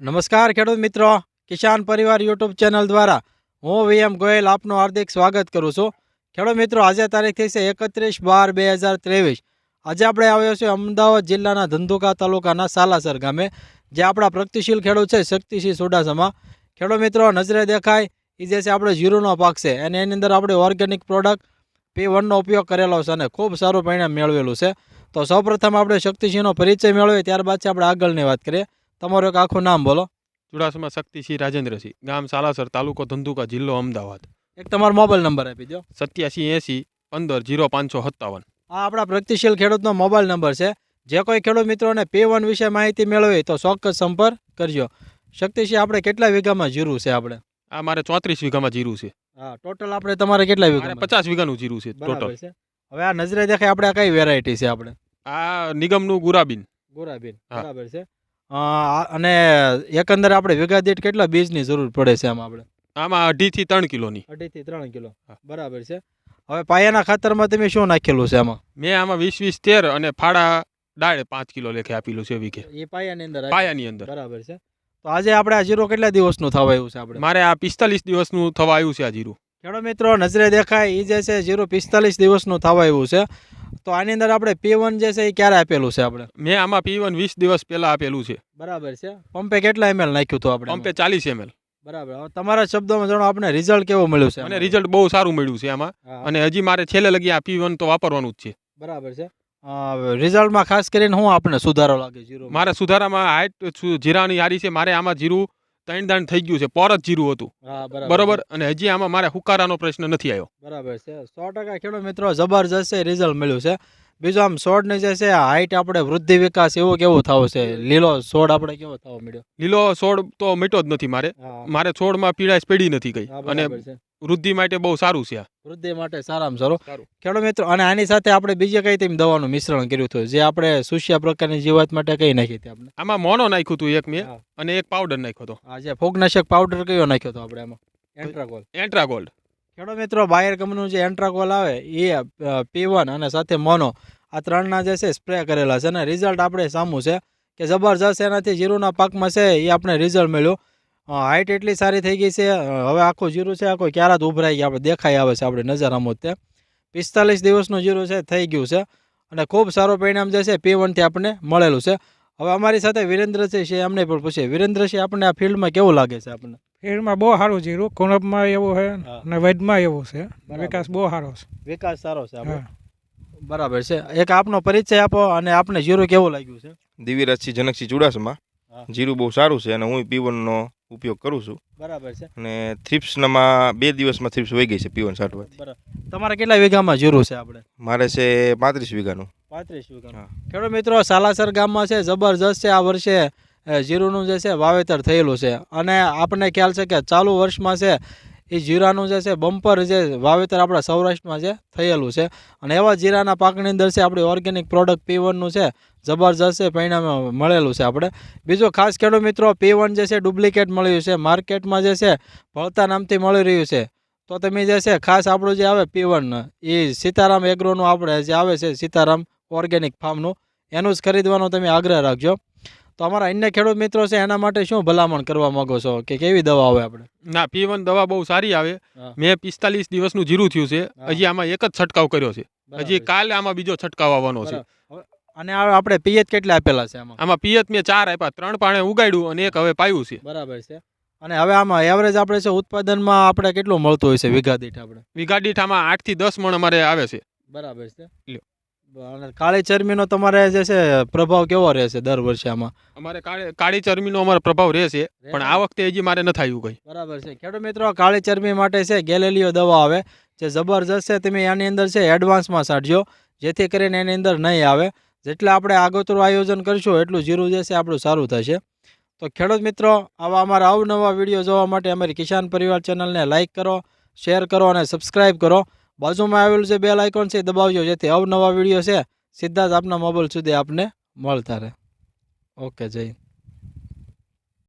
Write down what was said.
નમસ્કાર ખેડૂત મિત્રો. કિસાન પરિવાર યુટ્યુબ ચેનલ દ્વારા હું વીએમ ગોયલ આપનું હાર્દિક સ્વાગત કરું છું. ખેડૂત મિત્રો, આજે તારીખ થઈ છે એકત્રીસ બાર બે હજાર ત્રેવીસ. આજે આપણે આવ્યો છે અમદાવાદ જિલ્લાના ધંધુકા તાલુકાના સાલાસર ગામે, જે આપણા પ્રગતિશીલ ખેડૂત છે શક્તિસિંહ સોડાસામાં. ખેડૂત મિત્રો, નજરે દેખાય એ જે છે આપણે જીરુનો પાક છે. અને એની અંદર આપણે ઓર્ગેનિક પ્રોડક્ટ, પી વનનો ઉપયોગ કરેલો છે અને ખૂબ સારું પરિણામ મેળવેલું છે. તો સૌપ્રથમ આપણે શક્તિસિંહનો પરિચય મેળવીએ, ત્યારબાદ છે આપણે આગળની વાત કરીએ. તમારું એક આખું નામ બોલો. ચુડાસમા શક્તિસિંહ રાજેન્દ્રસિંહ ગામ સાલાસર તાલુકો ધંધુકા જિલ્લો અમદાવાદ. એક તમારો મોબાઈલ નંબર આપી દો સત્યાસી એંસી પંદર જીરો પાંચસો સત્તાવન. આ આપણા પ્રગતિશીલ ખેડૂતનો મોબાઈલ નંબર છે. જે કોઈ ખેડૂત મિત્રોને પે વન વિશે માહિતી મેળવી તો ચોક્કસ સંપર્ક કરજો. શક્તિસિંહ આપણે કેટલા વીઘામાં જીરું છે આપણે? આ મારે ચોત્રીસ વીઘામાં જીરું છે. હા ટોટલ આપણે તમારે કેટલા વીઘા પચાસ વીઘાનું જીરું છે ટોટલ. હવે આ નજરે દેખાય આપણે કઈ વેરાયટી છે આપણે? આ નિગમનું ગુરાબીન. ગુરાબીન બરાબર છે. અને એકંદર આપણે વીઘા દીઠ કેટલા બીજની જરૂર પડે છે આમાં આપણે? આમાં અઢીથી ત્રણ કિલોની. અઢીથી ત્રણ કિલો. બરાબર છે. હવે પાયાના ખાતરમાં તમે શું નાખેલું છે આમાં? મેં આમાં વીસ વીસ તેર અને ફાળા ડાળ પાંચ કિલો લેખે આપેલું છે વીઘે. એ પાયાની અંદર પાયાની અંદર. બરાબર છે. તો આજે આપણે આ જીરો કેટલા દિવસનું થવા આવ્યું છે આપણે? મારે આ પિસ્તાલીસ દિવસનું થવા આવ્યું છે આ જીરું. ખેડૂત મિત્રો નજરે દેખાય એ જે છે જીરો પિસ્તાલીસ દિવસનું થવા આવ્યું છે. તો આની અંદર આપણે પી વન જે છે એ ક્યારે આપેલું છે આપણે? મેં આમાં પી વન વીસ દિવસ પહેલા આપેલું છે. બરાબર છે. પંપે કેટલા એમએલ નાખ્યું હતું આપણે પંપે ચાલીસ એમએલ બરાબર. હવે તમારા શબ્દોમાં જણાવો આપણે રિઝલ્ટ કેવો મળ્યું છે મને રિઝલ્ટ બહુ સારું મળ્યું છે આમાં અને હજી મારે છેલ્લે લગી આ પીવન તો વાપરવાનું જ છે. બરાબર છે. રિઝલ્ટમાં ખાસ કરીને હું આપણે સુધારો લાગે જીરો મારે સુધારામાં હાઈટ જીરાની હારી છે. મારે આમાં જીરું ત્રણ દાણ થઈ ગયું છે પર જ જીરું હતું. હા બરોબર અને હજી આમાં મારે હુકારાનો પ્રશ્ન નથી આવ્યો. બરાબર છે. સો ટકા ખેડૂત મિત્રો જબરજસ્ત રિઝલ્ટ મળ્યું છે. બીજું આમ છોડને જે છે હાઈટ આપણે વૃદ્ધિ વિકાસ એવો કેવો થવો છે? લીલો છોડ આપણે કેવો થવો મળ્યો? લીલો છોડ તો મીઠો જ નથી મારે. હા, મારે છોડમાં પીડા પડી નથી ગઈ અને વૃદ્ધિ માટે બહુ સારું છે વૃદ્ધિ માટે સારામાં સારું. ખેડૂત મિત્રો અને આની સાથે આપણે બીજે કઈ તેમ દવાનું મિશ્રણ કર્યું હતું જે આપણે સુશિયા પ્રકારની જીવાત માટે કઈ નાખી હતી આપણે? આમાં મોનો નાખ્યું હતું એક મેં અને એક પાવડર નાખ્યો હતો. આ જે ફોગનાશક પાવડર કયો નાખ્યો હતો આપણે એમાં એન્ટ્રાગોલ્ડ એન્ટ્રાગોલ્ડ ખેડૂત મિત્રો, બાયર કંપનીનું જે એન્ટ્રાકોલ આવે, એ પી વન અને સાથે મોનો આ ત્રણના જે છે સ્પ્રે કરેલા છે અને રિઝલ્ટ આપણે સામું છે કે જબરજસ્ત એનાથી જીરુના પાકમાં છે, એ આપણે રિઝલ્ટ મળ્યું. હાઇટ એટલી સારી થઈ ગઈ છે હવે આખું જીરું છે, આખું ક્યારા જ ઉભરાઈ ગયા, આપણે દેખાઈ આવે છે આપણે નજર તે પિસ્તાલીસ દિવસનું જીરું છે, થઈ ગયું છે અને ખૂબ સારું પરિણામ જે છે પી વનથી આપણને મળેલું છે. હવે અમારી સાથે વિરેન્દ્રસિંહ છે, એમને પણ પૂછીએ. વિરેન્દ્રસિંહ, આપણને આ ફિલ્ડમાં કેવું લાગે છે આપણને? ફીલ્ડમાં બહુ સારું જીરું કુણબમાં એવું છે અને વૈદમાં એવું છે. વિકાસ બહુ સારો છે. વિકાસ સારો છે બરાબર છે. એક આપનો પરિચય આપો અને આપને જીરું કેવું લાગ્યું છે? દિવ્યરાજસિંહ જનકસિંહ ચુડાસમા. જીરું બહુ સારું છે અને હું પીવનનો ઉપયોગ કરું છું. બરાબર છે. અને થ્રિપ્સનામાં બે દિવસમાં થ્રિપ્સ વહી ગઈ છે પીવન છાંટવાથી તમારે તમારા કેટલા વીઘામાં જીરું છે આપણે મારે છે પાંત્રીસ વીઘાનું. પાંત્રીસ વીઘા ખેડૂત મિત્રો સાલાસર ગામમાં છે જબરજસ્ત છે આ વર્ષે જીરુંનું જે છે વાવેતર થયેલું છે. અને આપણને ખ્યાલ છે કે ચાલુ વર્ષમાં છે, એ જીરાનું જે છે બમ્પર જે વાવેતર આપણા સૌરાષ્ટ્રમાં છે થયેલું છે. અને એવા જીરાના પાકની અંદર છે આપણી ઓર્ગેનિક પ્રોડક્ટ પી વનનું છે, જબરજસ્ત છે, પરિણામ મળેલું છે આપણે. બીજું ખાસ ખેડૂત મિત્રો, પી વન જે છે ડુપ્લિકેટ મળ્યું છે. માર્કેટમાં જે છે ભળતા નામથી મળી રહ્યું છે. તો તમે જે છે ખાસ આપણું જે આવે પી વન, એ સીતારામ એગ્રોનું આપણે જે આવે છે સીતારામ ઓર્ગેનિક ફાર્મનું, એનું જ ખરીદવાનો તમે આગ્રહ રાખજો. તો અમારા અન્ય ખેડૂત મિત્રો છે એના માટે શું ભલામણ કરવા માંગો છો? કે કેવી દવા આવે આપણે? ના પી વન દવા બહુ સારી આવે. મેં પિસ્તાલીસ દિવસનું જીરું થયું છે. હજી આમાં એક જ છંટકાવ કર્યો છે. હજી કાલે આમાં બીજો છંટકાવ આવવાનો છે. અને આપણે પિયત કેટલા આપેલા છે આમાં? આમાં પિયત મેં ચાર આપ્યા ત્રણ પાણે ઉગાડ્યું અને એક હવે પાયું છે. બરાબર છે. અને હવે આમાં એવરેજ આપણે છે ઉત્પાદનમાં આપણે કેટલું મળતું હોય છે વીઘા દીઠ આપણે? વીઘા દીઠ આમાં આઠથી દસ મણ અમારે આવે છે. બરાબર છે. કાળી ચરમીનો તમારે જે છે પ્રભાવ કેવો રહેશે દર વર્ષે આમાં? અમારે કાળી ચરમીનો અમારો પ્રભાવ રહેશે પણ આ વખતે હજી મારે ન થયું કઈ. બરાબર છે. ખેડૂત મિત્રો કાળી ચરમી માટે છે ગેલેલીઓ દવા આવે જે જબરજસ્ત છે તમે એની અંદર છે એડવાન્સમાં છાંટજો જેથી કરીને એની અંદર નહીં આવે. જેટલા આપણે આગોતરું આયોજન કરશું એટલું જીરું જે છે આપણું સારું થશે. તો ખેડૂત મિત્રો આવા અમારા અવનવા વીડિયો જોવા માટે અમારી કિસાન પરિવાર ચેનલને લાઇક કરો શેર કરો અને સબસ્ક્રાઈબ કરો. બાજુમાં આવેલું છે બેલ આઇકોન છે દબાવજો, જેથી અવનવા વીડિયો છે, સીધા જ આપના મોબાઈલ સુધી આપને મળતા રહે ઓકે જય.